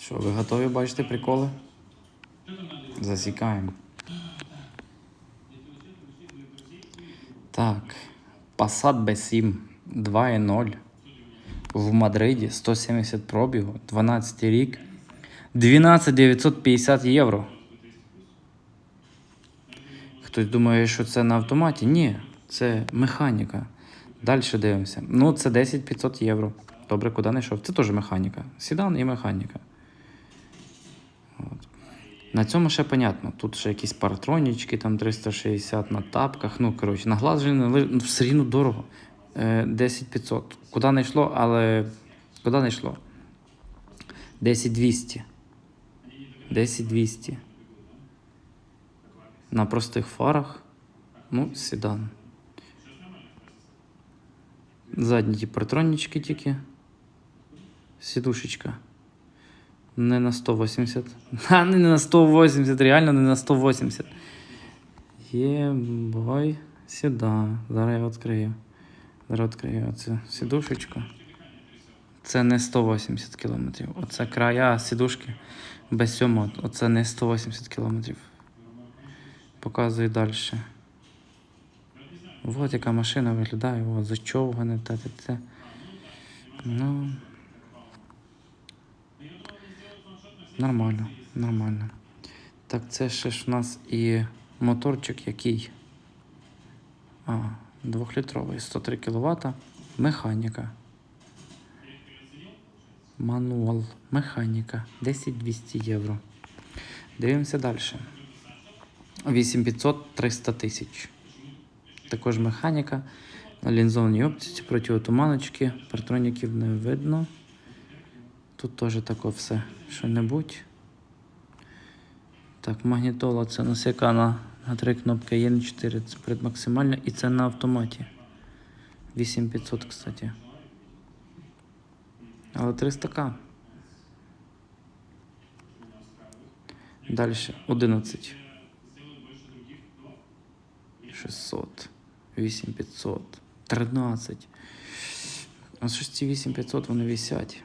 Що, ви готові бачити приколи? Засікаємо. Так. Passat B7 2.0 в Мадриді 170 пробігу, 12 рік, 12 950 євро. Хтось думає, що це на автоматі? Ні, це механіка. Далі дивимося. Ну, це 10 500 євро. Добре, куди не йшов? Це теж механіка. Сідан і механіка. На цьому ще понятно. Тут ще якісь партронічки, там 360 на тапках. Ну, коротше, на глаз вже не ли- ну, все рівно дорого. Е, 10 500. Куди не йшло, але. Куди не йшло? 10 200. 10 200. На простих фарах. Ну, седан. Задні ті партронічки тільки. Сідушечка. Не на 180. А, не на 180, реально не на 180. Є бой сюди. Зараз я відкрию. Зараз відкрию оцю сідушечку. Це не 180 кілометрів. Оце края сідушки без сьому. Оце не 180 кілометрів. Показую далі. Вот яка машина виглядає, от, зачовгане, те, те. Ну. Нормально, нормально. Так, це ще ж у нас і моторчик який. А, двохлітровий, 103 кВт. Механіка. Мануал. Механіка. 10-200 євро. Дивимося далі. 8500 300 тисяч. Також механіка. На лінзованій оптиці протиотуманочки. Партроніків не видно. Тут теж таке все. Що-небудь. Так, магнітола це на яка на, на три кнопки є 4 Це предмаксимальна і це на автоматі. 8500, кстати. Але 300к. Далі 11. 600. 8500. 13. А що ж ці 8500 вони висять?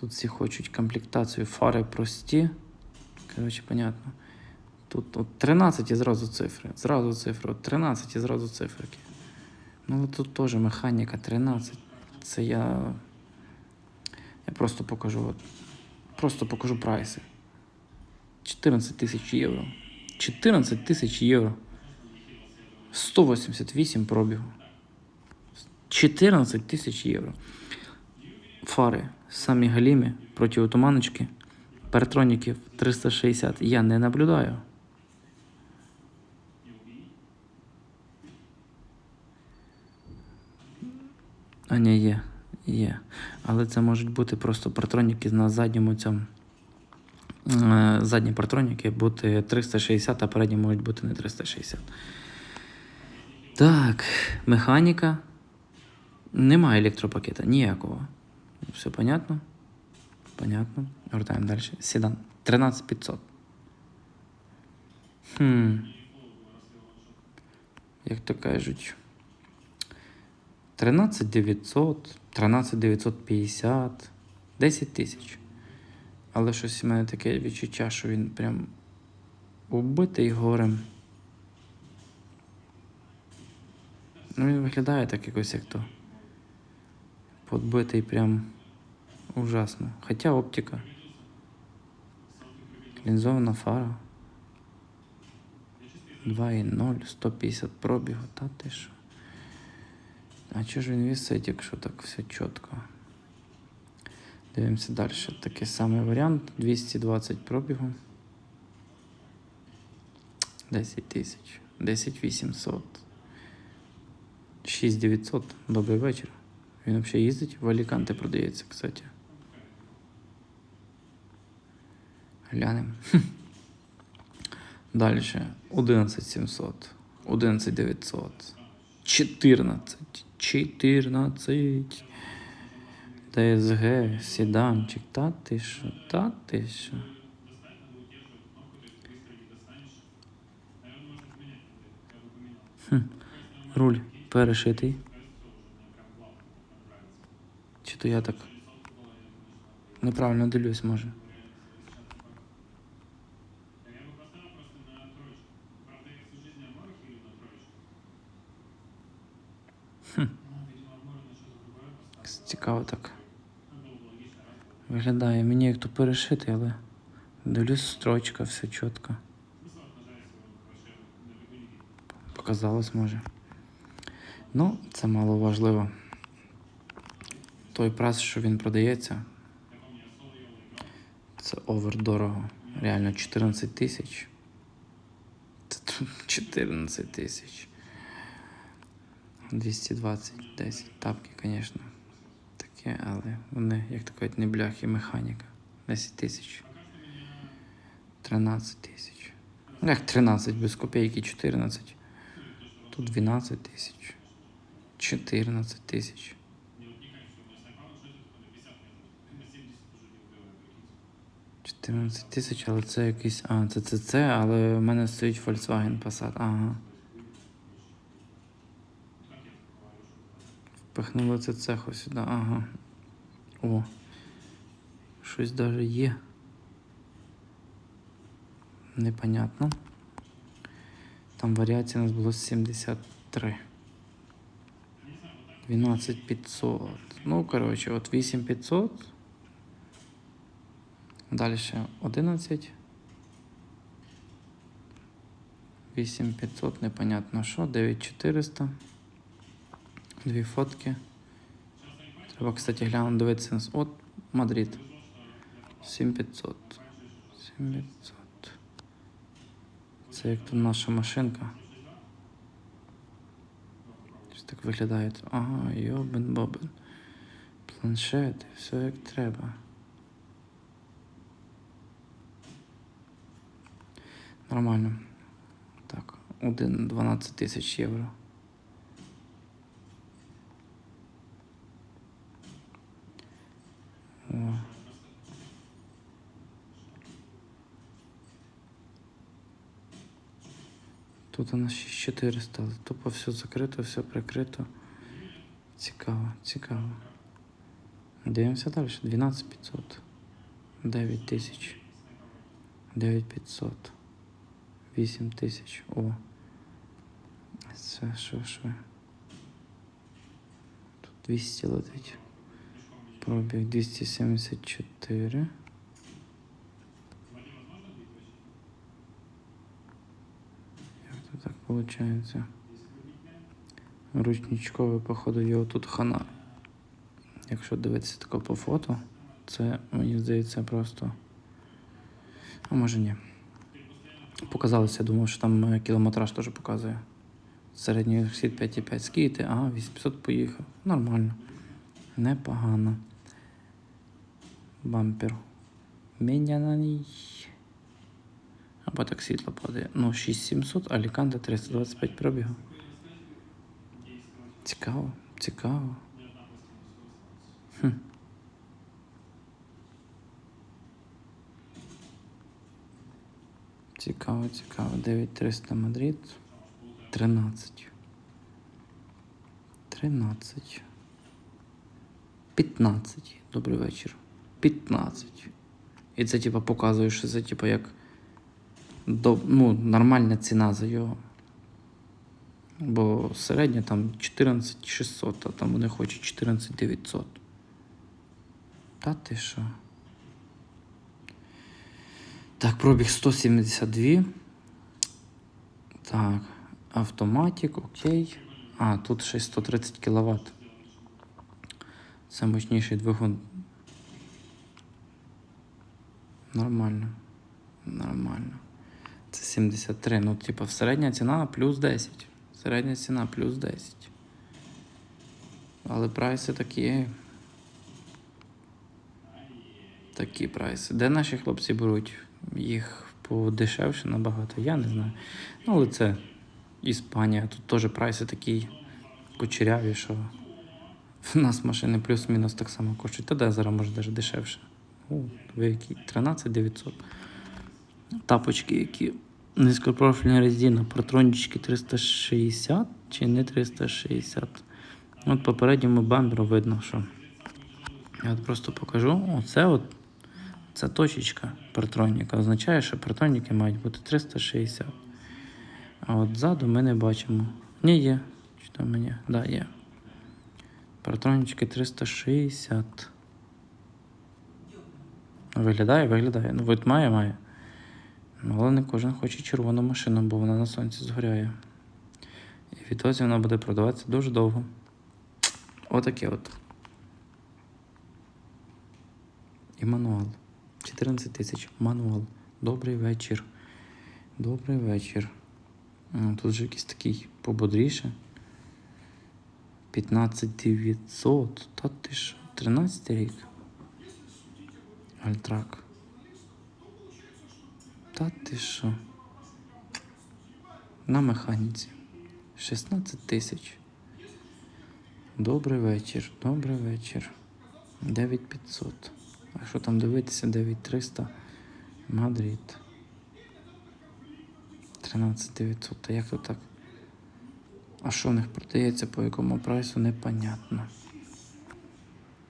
Тут всі хочуть комплектацію фари прості. Коротше, понятно. Тут от 13 і зразу цифри. Зразу цифри. От 13 і зразу циферки. Ну, тут теж механіка 13. Це я. Я просто покажу. От, просто покажу прайси. 14 тисяч євро. 14 тисяч євро. 188 пробігу. 14 тисяч євро. Фари самі галімі проти отуманочки. Партроніків 360 я не наблюдаю. А ні, є. Є. Але це можуть бути просто партроніки на задньому цьому. Е, Задні партроніки бути 360, а передні можуть бути не 360. Так, механіка. Немає електропакета ніякого. Все понятно? Понятно. Вертаємо далі. Седан. 13500. Хм. Як то кажуть. 13900, 13950, 10 тисяч. Але щось у мене таке відчуття, що він прям убитий горем. Ну, він виглядає так якось як то. Подбитий прям ужасно. Хоча оптика. Лінзована фара. 2,0, 150 пробігу. Та ти що? А чого ж він висить, якщо так все чітко? Дивимося далі. Такий самий варіант. 220 пробігу. 10 тисяч. 10 800. 6900. Добрий вечір. Він взагалі їздить в Аліканте продається, кстати. Глянемо. Далі. 11700. 11900. 14. 14. ТСГ, седанчик. Та ти що? Та ти що? Хм. Руль перешитий. То я так Неправильно дивлюсь, може. Хм. Цікаво так. Виглядає мені як то перешити, але дивлюсь строчка, все чітко. Показалось, може. Ну, це мало важливо. Той прайс, що він продається, це овер дорого. Реально 14 тисяч. Це 14 тисяч. 220, 10 тапки, звісно. Таке, але вони, як то кажуть, не бляхи, механіка. 10 тисяч. 13 тисяч. Ну, Як 13 без копійки 14. Тут 12 тисяч. 14 тисяч. Чотирнадцять тисяч, але це якийсь. А, це це це, але в мене стоїть Volkswagen Passat. Ага. Впихнули це цеху сюди. Ага. О. Щось даже є. Непонятно. Там варіація у нас було 73. 12500. Ну, коротше, от 8500. Далі 11. 8500, непонятно що. 9400. Дві фотки. Треба, кстати, глянути, дивитися. От Мадрид. 7500. 7500. Це як тут наша машинка. Ось так виглядає. Ага, йобен бобен. Планшети, все як треба. Нормально. Так, один 12 тисяч євро. Тут у нас 6400, але тупо все закрито, все прикрито. Цікаво, цікаво. Дивимося далі. 12500. 9000. 9500. 8000. О. Це що, що? Тут 200 летить. Пробіг 274. Як це так виходить? Ручничковий, походу, його тут хана. Якщо дивитися тако по фото, це, мені здається, просто. А може ні. Показалося, я думав, що там е, кілометраж теж показує. Середній хід 5,5 скільки? Ага, 800 поїхав. Нормально. Непогано. Бампер. Міняний. Або так світло падає. Ну, 6700, Аліканте 325 пробігу. Цікаво, цікаво. Хм. Цікаво, цікаво. 9300 Мадрид. 13. 13. 15. Добрий вечір. 15. І це, типа, показує, що це, типа, як до, ну, нормальна ціна за його. Бо середня там 14 600, а там вони хочуть 14 900. Та ти що? Так, пробіг 172. Так, автоматик, окей. А, тут ще 130 кВт. Це мощніший двигун. Нормально. Нормально. Це 73. Ну, типа, середня ціна плюс 10. Середня ціна плюс 10. Але прайси такі. Такі прайси. Де наші хлопці беруть? Їх подешевше набагато, я не знаю. Ну, але це Іспанія. Тут теж прайси такі кучеряві, що в нас машини плюс-мінус так само коштують. Та де зараз може навіть дешевше. О, ви які 13 900. Тапочки, які низькопрофільна резина, протрончики 360 чи не 360. От попередньому бамперу видно, що Я от просто покажу. Оце от це точечка партроніка. Означає, що партроніки мають бути 360. А от ззаду ми не бачимо. Ні, є. Чи там мені? Да, є. Партронічки 360. Виглядає, виглядає. Ну, вид має, має. Ну, але не кожен хоче червону машину, бо вона на сонці згоряє. І відтоді вона буде продаватися дуже довго. Отаке от. І мануал. 14 тисяч. Мануал. Добрий вечір. Добрий вечір. Тут же якийсь такий пободріше. 15 900. Та ти що? 13 рік. Альтрак. Та ти що? На механіці. 16 тисяч. Добрий вечір, добрий вечір. 9500. А що там дивитися? 9300. Мадрид. 13900. Та як то так? А що в них продається по якому прайсу, непонятно.